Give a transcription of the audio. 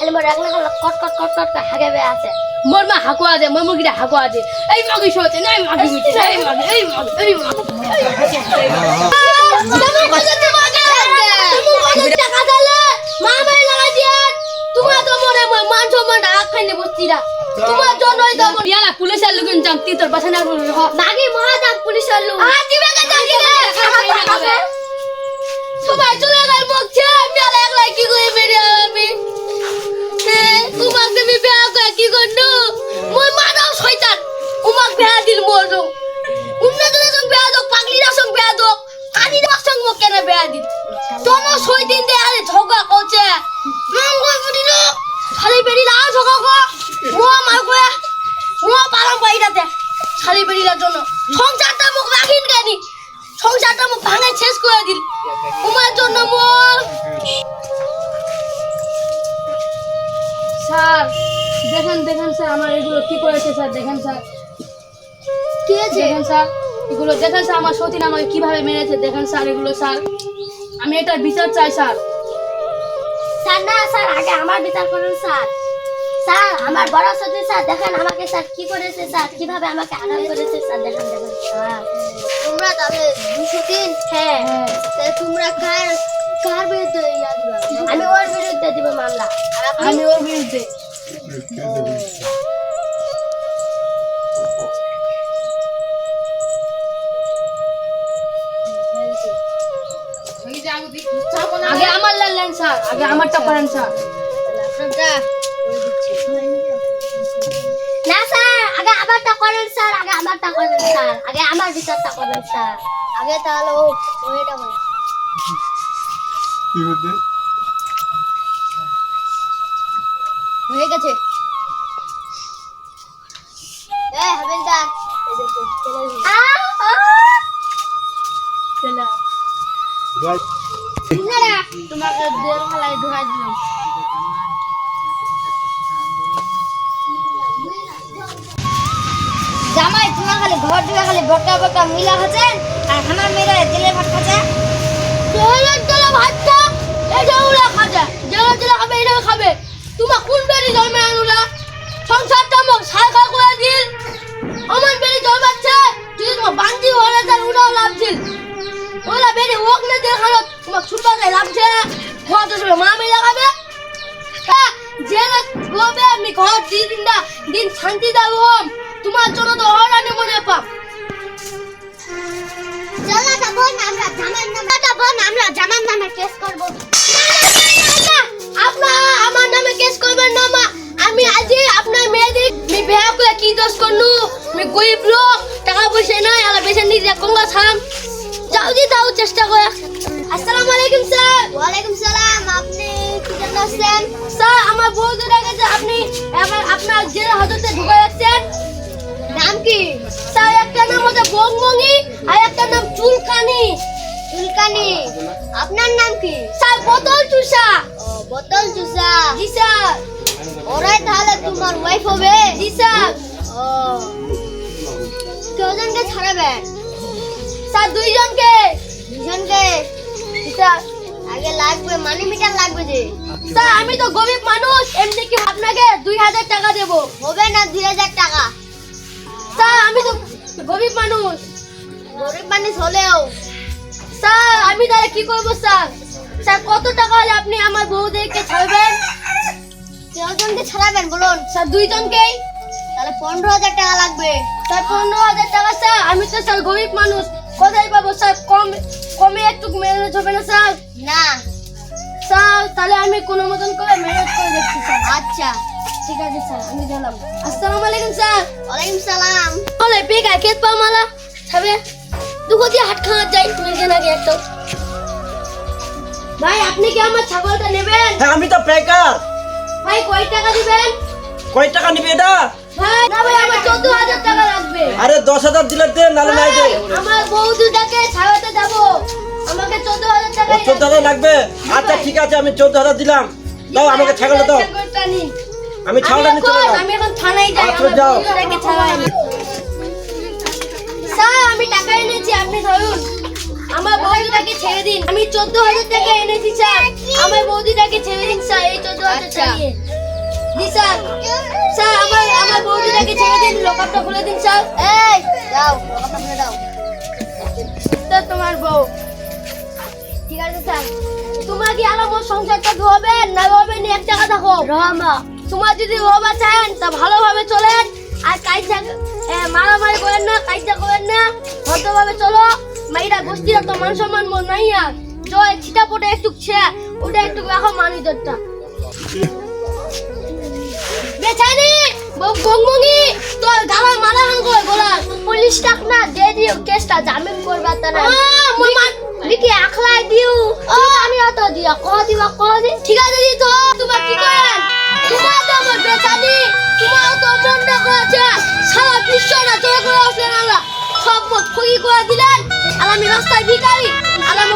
খালি মোর একলা খালি কট কট কট কট হাগে বে আছে। মোর মা হাকু আছে মোর মুগিটা হাকু আছে এই মাগি শোতে নাই মাগি মিছে এই মাগি এই মাগি এই মাগি। তোমার জন্যই তো ইয়ালা পুলিশের লোকজন জানতি তোর বাসা না নাগি মহাদাম পুলিশের লোক আজ সবাই চলে গেল বকছে। আমি একলা কি করে বেরিয়ে আমি? উমাক তুমি বিয়া করে, কি করনু মই মানাও শয়তান। উমাক বিয়া দিল মোর উমনা জনে সঙ্গ বিয়া দক, পাগলিরা সঙ্গ বিয়া দক কানিরা সঙ্গ মো কেন বিয়া দিল? তোন শয়দিন দে আরে ঝগড়া করছে। মন কই খালি বেরি লাও ঝগড়া কো। মো মার কয়া, মো পালাম বাইরাতে খালি বেরিলার জন্য। সংসারটা মুখ রাখিন কেনি? সংসারটা মুখ ভাঙে শেষ করে দিল। স্যার দেখেন স্যার। কি আছে? দেখেন স্যার এগুলো দেখেন স্যার আমার সতীন আমাকে কীভাবে মেরেছে দেখেন স্যার এগুলো স্যার। আমি এটা বিচার চাই স্যার। স্যার না স্যার আগে আমার বিচার করুন স্যার। স্যার আমার বড় সতীন স্যার দেখেন আমাকে স্যার কি করেছে স্যার কীভাবে আমাকে আঘাত করেছে স্যার দেখেন দেখেন স্যার। তোমরা তবে দুশো তিন হ্যাঁ। তোমরা কার কার বিরুদ্ধে ইয়া দিবা আমি ওর বিরুদ্ধে দিব মামলা। আমি ওর বিরুদ্ধে। স্যার আগে আমারটা করেন স্যার। না স্যার আগে আমারটা করেন স্যার আগে আমারটা করেন স্যার আগে আমার বিচারটা করেন স্যার। আগে তাহলে ও ওইটা বলে। কি হচ্ছে হয়ে গেছে। এই হাবিলদার চলে ইনারা তোমাকে দেড় খালাই ঢুকাই দিলাম। জামাই তোমার খালি ঘর ঢুকে খালি বটা বটা মিলা খাচ্ছেন আর আমার মেয়েরা জেলে ভাত খাচ্ছে। জেলের জেলে ভাতটা এই যেগুলো খাচ্ছে। জেলের জেলে খাবে এটা খাবে। ঘর দিন দিন না দিন শান্তি দেবো তোমার জন্য তো হরানি মনে পাপ চলাটা বোন আমরা জামার নামে চলাটা বোন আমরা নামে কেস করব। আপনার আমার নামে কেস করবেন না মা। আমি আজই আপনার মেয়েদের আমি বিয়ে করে কি দোষ করলু আমি গরিব লোক টাকা পয়সা নাই আলা বেশি নিজে কঙ্গা ছাম যাও দি যাও চেষ্টা করে। আসসালামু আলাইকুম স্যার। ওয়ালাইকুম সালাম আপনি কি স্যার আমার বউ ধরে গেছে আপনি নাম কি? স্যার একটা নাম হচ্ছে বংমঙ্গি আর একটা নাম চুলকানি। চুলকানি। আপনার নাম কি? স্যার বোতল চুষা। বোতল চুষা। জি স্যার। ওরাই তাহলে তোমার ওয়াইফ হবে? জি স্যার। ও। কজনকে ছাড়াবেন স্যার দুইজনকে? দুইজনকে? স্যার আগে লাগবে মানি মিটার লাগবে যে। স্যার আমি তো গরিব মানুষ এমনি কি আপনাকে দুই হাজার টাকা দেবো? হবে না দুই হাজার টাকা। স্যার আমি তো গরিব মানুষ। গরিব মানুষ হলেও। স্যার আমি তাহলে কি করব স্যার? স্যার কত টাকা হলে আপনি আমার বউদেরকে ছাড়বেন? কজনকে ছাড়াবেন বলুন? স্যার দুইজনকেই। তাহলে পনেরো হাজার টাকা লাগবে। স্যার পনেরো হাজার টাকা স্যার। আমি তো স্যার গরিব মানুষ। কোথায় পাবো স্যার? কম কমে একটু ম্যানেজ হবে না স্যার? না। স্যার তাহলে আমি কোনো মতন করে ম্যানেজ করে দেখছি স্যার। আচ্ছা। ঠিক আছে স্যার আমি গেলাম। আসসালামু আলাইকুম স্যার। ওয়ালাইকুম সালাম। বলে বেগা কেত পা মালা। খাবে দুগো দিয়ে হাট খাওয়া যাই মেরে না গে তো ভাই আপনি কি আমার ছাগলটা নেবেন? হ্যাঁ আমি তো বেকার ভাই কয় টাকা দিবেন? কয় টাকা নিবি এটা? ভাই না ভাই আমার টাকা লাগবে। আরে দিলে দে নালে নাই দে। আমার বউ দুটাকে যাব আমাকে টাকা লাগবে। আচ্ছা ঠিক আছে আমি চোদ্দ হাজার দিলাম। দাও আমাকে ছাগলটা দাও। আমি ছাড়া নিতে চলে আমি এখন থানায় যাই আমি যাও। স্যার আমি টাকা এনেছি আপনি ধরুন। আমার বৌদিটাকে ছেড়ে দিন। আমি চোদ্দ হাজার টাকা এনেছি স্যার। আমার বৌদিটাকে ছেড়ে দিন স্যার এই চোদ্দ হাজার টাকা। আচ্ছা। জি স্যার। স্যার আমার আমার বৌদিটাকে ছেড়ে দিন লকাপটা খুলে দিন স্যার। এই দাও লকাপটা খুলে দাও। স্যার তোমার বউ। ঠিক আছে স্যার। তোমার কি বউ সংসারটা ধোবে না ধোবে নি একটা কথা হোক রহমা। তোমার যদি হবা চান তা ভালোভাবে চলেন আর কাইজা এ, মারামারি করেন না কাইজা করেন না। ভদ্রভাবে চলো। মাইরা গোষ্ঠীরা তো মান সম্মান মন নাই আর। জয় ছিটা পোটে একটু ছে ওটা একটু রাখো মানুষদেরটা বেচারি গঙ্গি তোর গালা মারা করে গোলা। পুলিশ টাক না দে দিও কেসটা জামিন করবা তা না। মুই বিকি আখলাই দিও। আমি অত দিয়া কহ দিবা কহ দি ঠিক আছে দি তো তোমার কি করেন? তোমার তো আমার বেচারি, তোমার তো মনটা করেছে। সারা বিশ্বটা জয় করে আসলেন আমি রাস্তায় ভিকারি আর আমি